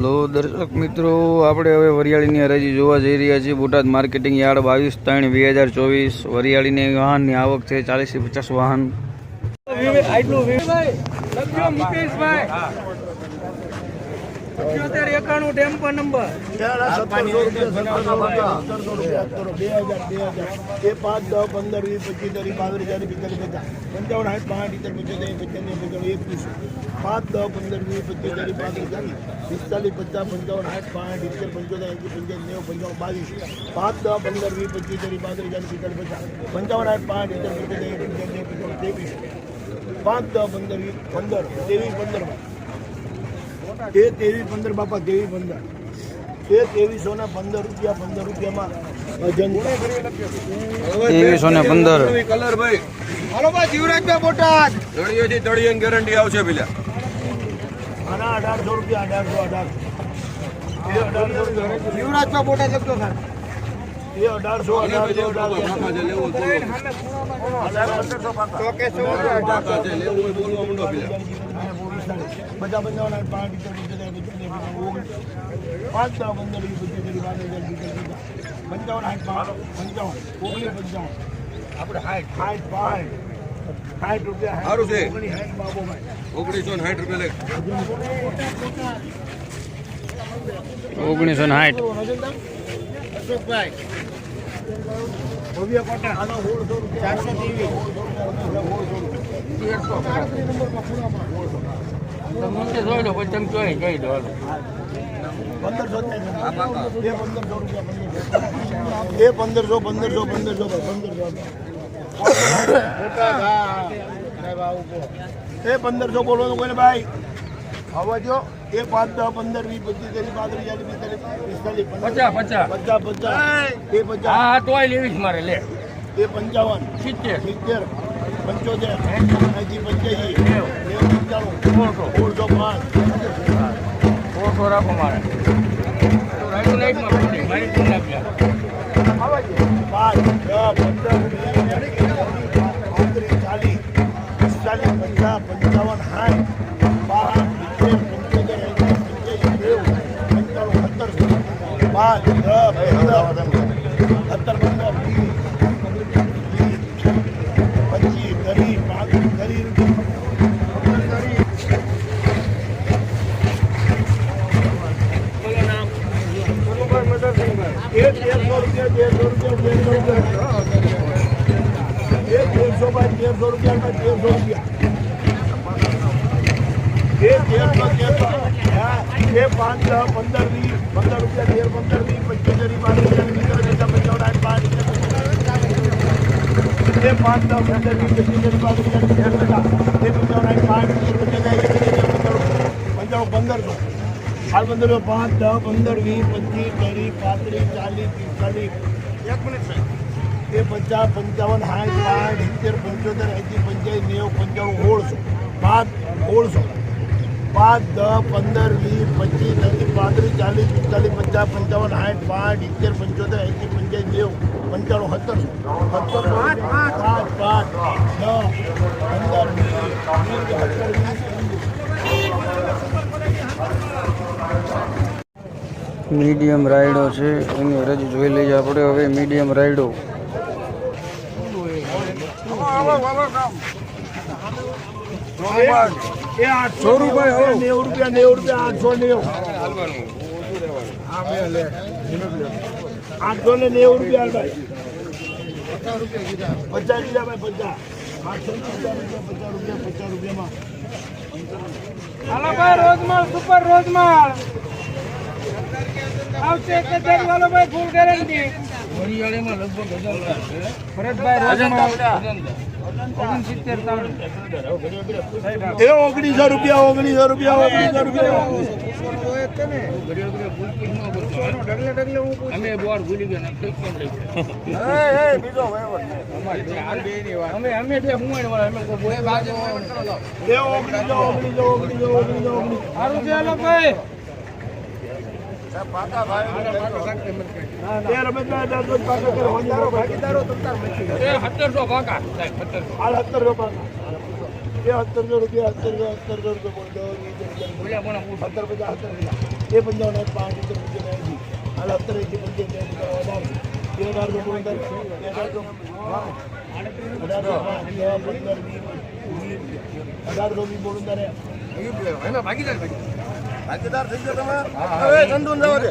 Hello દર્શક મિત્રો, આપણે હવે વરિયાળીની હરાજી જોવા જઈ રહ્યા છીએ. બોટાદ માર્કેટિંગ યાર્ડ બાવીસ ત્રણ બે હજાર ચોવીસ. વરિયાળીની વાહનની આવક છે ચાલીસથી પચાસ વાહન. એકાણું ટેમ્પો નંબર. એ પાંચ, દસ, પંદર, વીસ, પચીસ, ત્રીસ પિસ્તાલીસ, પચાસ. પંચાવન, સાઠ પાંચ ઇતર પંચોતેર પંચાણું પાંચ, દસ, પંદર, વીસ, પચીસ, ત્રીસ, પાંત્રીસ, ચાલીસ, પિસ્તાલીસ પંચાવન, સાઠ પાંચ ઇતર પંચોતેર એંસી પંચાયત નેવું, પંચાવન, બાવીસ. પાંચ, દસ, પંદર, વીસ, પચીસ, ત્રીસ, પાંત્રીસ, ચાલીસ, પિસ્તાલીસ પંચાવન, સાઠ પાંચ ઇતર પંચોતેર પંચાવન ત્રેવીસ. પાંચ, દસ, પંદર, વીસ, પંદર, ત્રેવીસ પંદરમાં એ તેવી પંદર બાપા તેવી પંદર. એ તેવીસો ના પંદર રૂપિયા પંદર રૂપિયામાં ત્રેવીસો ને પંદર. કલર ભાઈ. હાલો ભાઈ જીવરાજભાઈ બોટાદ. તળિયેથી તળિયે ગેરંટી આવશે પેલા. આના અઢારસો રૂપિયા અઢારસો અઢારસો. જીવરાજભાઈ બોટાદ લખતો સર એ અઢારસો અઢારસો બધા પંચાવન પાંચ પાંચ દસ પંદર પંચાવન આઠ પંચાવન ઓગણીસ પંચાવન આપણે સાઠ સાઠ પાંચ સાઠ રૂપિયા સારું છે. ઓગણીસ ને સાઠ રૂપિયા ઓગણીસો ને સાઠ. અશોકભાઈ ભવ્ય કોટા આનો સોળસો રૂપિયા ચારસો ત્રેવીસ પંદરસો એ પંદરસો પંદરસો. પંદરસો પંદરસો એ પંદરસો બોલવાનું કોઈને ભાઈ? હવે જો. એ પાંચ દસ પંદર વીસ પચીસ ત્રીસ પાંત્રીસ ચાલીસ પિસ્તાલીસ પચાસ પચાસ પચાસ. પચાસ એ પચાસ. હા લેવી જ મારે લે. એ પંચાવન. સિત્તેર. સિત્તેર. પંચોતેર. એંસી પંચ્યાસી. નેવું. પંચાણું. સોળસો પાંચ. ઓછો રાખો મારે. તો પાંચ દસ પંદર પાંચ સત્તર પંદર પચીસ પાંત્રીસ ત્રીસ રૂપિયા એક તેરસો રૂપિયા તેરસો રૂપિયા તેરસો રૂપિયા એક તેરસો બાય તેરસો રૂપિયા તેરસો રૂપિયા. તેરસો તેરસો હા, એ પાંચ દસ પંદર વીસ પંદર રૂપિયા તેર પંદર વીસ પંચોતેર પાંચ એ પાંચ દસ પંદર વીસ પચીસ પાંત્રીસ ચાલીસ પિસ્તાલીસ પચાસ એ પંચાવન પાંચ પંચાવન પંદરસો હાલ પંદર પાંચ દસ પંદર વીસ પચીસ ત્રીસ પાંત્રીસ ચાલીસ પિસ્તાલીસ એક મિનિટ પંચાવન સાઠ પાંચ પંચોતેર એંસી પંચાયત નેવું પંચાવન સોળસો. પાંચ સોળસો. પાંચ દસ પંદર વીસ પચીસ ત્રીસ પાંત્રીસ ચાલીસ પિસ્તાલીસ પચાસ પંચાવન સાઠ પાંચ ઇત્તેર પંચોતેર એસી પંચાયત નેવું પંચાણું સત્તરસો સત્તરસો પાંચ પાંચ દસ પંદર મીડિયમ રાયડો છે એની રજ જોઈ લઈએ આપણે હવે મીડિયમ રાયડો એ આઠસો રૂપિયા નેવું રૂપિયા નેવું રૂપિયા આઠસો નેવું. આઠસો ને નેવું રૂપિયા ભાઈ. પચાસ રૂપિયા ભાઈ પચાસ. આઠસો પચાસ રૂપિયા પચાસ રૂપિયા પચાસ રૂપિયામાં. હાલો ભાઈ રોજમાળ સુપર રોજમાળ આવશે એક જ વાલો ભાઈ ફૂલ ગેરંટી વરિયાળીમાં લગભગ હજાર. ભરતભાઈ ઓગણીસો રૂપિયા ઓગણીસો રૂપિયા ઓગણીસો રૂપિયા. ઘડિયાળ ઘડિયાળ પૂછતું ન પૂછતું. અમે બોર્ડ ભૂલી ગયા ગયા. અમે અમે બે હુંવાણ વાળા અમે કોઈ બાજુ ઓગણીસો ઓગણીસો ઓગણીસો ઓગણીસો ઓગણીસો. સારું છે ભાઈ એ રમેશભાઈ દાદો જ પાછો કરો હજારો ભાગીદારો તમતાર મચી એ સત્તરસો પાકા સત્તરસો પાછા એ સત્તરસો રૂપિયા સત્તરસો સત્તરસો રૂપિયા બોલ સત્તર પચાસ એ પંચાવન પાંચ સિત્તેર સત્તર એંસી પંચોતેર અઢારસો તે અઢારસો બોલતા અઢારસો અઢારસો પાંચ દસ પંદર વીસ વીસ અઢારસો વીસ બોલતા રે ભાગીદાર થઈ ગયો તમે? હવે ઠંડુ જવા દે.